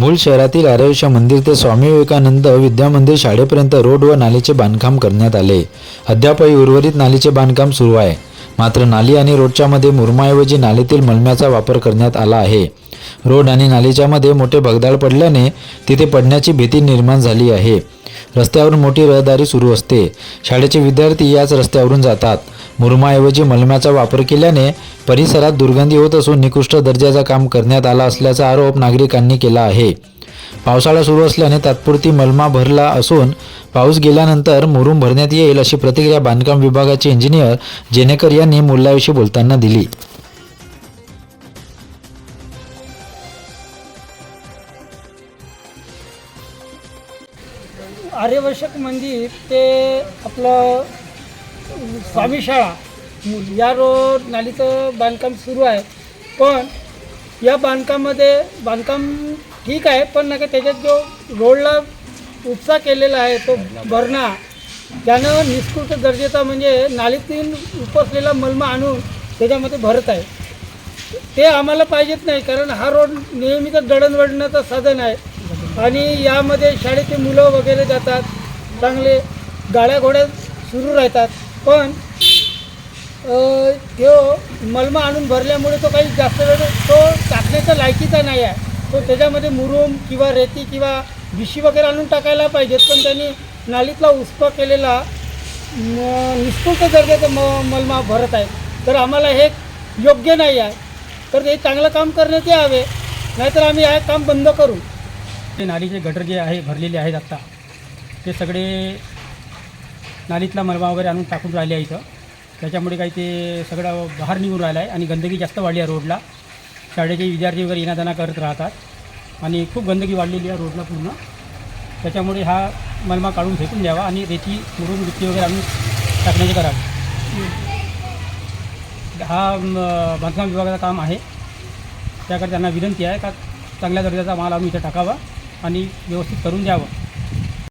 मूळ शहरातील आर्यविषा मंदिर ते स्वामी विवेकानंद विद्यामंदिर शाळेपर्यंत रोड व नालीचे बांधकाम करण्यात आले. अद्यापही उर्वरित नालीचे बांधकाम सुरू आहे. मात्र नाली आणि रोडच्या मध्ये मुरमाऐवजी नालीतील मलम्याचा वापर करण्यात आला आहे. रोड आणि नालीच्या मध्ये मोठे भगदाड पडल्याने तिथे पडण्याची भीती निर्माण झाली आहे. रस्त्यावरून मोठी रहदारी सुरू असते. शाळेचे विद्यार्थी याच रस्त्यावरून जातात. मुरमाऐवजी मलम्याचा वापर केल्याने परिसरात दुर्गंधी होत असून निकृष्ट दर्जाचं काम करण्यात आला असल्याचा आरोप नागरिकांनी केला आहे. पावसाळा सुरू असल्याने तात्पुरती मलमा भरला असून पाऊस गेल्यानंतर मुरुम भरण्यात येईल अशी प्रतिक्रिया बांधकाम विभागाचे इंजिनियर जेनेकर यांनी मुलाविषयी बोलताना दिली. आर्यवश्यक मंदिर ते आपलं स्वामी शाळा या रोड नालीचं बांधकाम सुरू आहे. पण या बांधकामामध्ये बांधकाम ठीक आहे पण नाही का त्याच्यात जो रोडला उपसा केलेला आहे तो भरणा त्यानं निष्कृत दर्जेचा म्हणजे नालीतून उपसलेला मलमा आणून त्याच्यामध्ये भरत आहे. ते आम्हाला पाहिजेत नाही कारण हा रोड नेहमीच दळणवळणाचं साधन आहे. आणि यामध्ये शाळेचे मुलं वगैरे जातात चांगले गाड्या घोड्या सुरू राहतात. पण तो मलमा आणून भरल्यामुळे तो काही जास्त वेळ तो टाकण्याचा लायकीचा नाही आहे. तो त्याच्यामध्ये मुरुम किंवा रेती किंवा विशी वगैरे आणून टाकायला पाहिजेत पण त्यांनी नालीतला उसपा केलेला म- निष्कृत दर्जाचा म मलमा भरत आहे. तर आम्हाला हे योग्य नाही आहे. तर हे चांगलं काम करण्यात यावे नाहीतर आम्ही हे काम बंद करू. ते नालीचे गटर जे आहे भरलेले आहेत आत्ता. ते सगळे नालीतला मलबा वगैरे आणून टाकून राहिले आहे इथं. त्याच्यामुळे काही ते सगळं बाहेर निघून राहिलं आहे आणि गंदगी जास्त वाढली आहे रोडला. शाळेचे विद्यार्थी वगैरे येणाजाना करत राहतात. आणि खूप गंदगी वाढलेली आहे रोडला पूर्ण. त्याच्यामुळे हा मलमा काढून फेकून द्यावा आणि रेती मुरून गिट्टी वगैरे आणून टाकण्याचे करावे. हा बांधकाम विभागाचं काम आहे. त्याकडे त्यांना विनंती आहे का चांगल्या दर्जाचा माल आम्ही इथं टाकावा आणि व्यवस्थित करून द्यावं.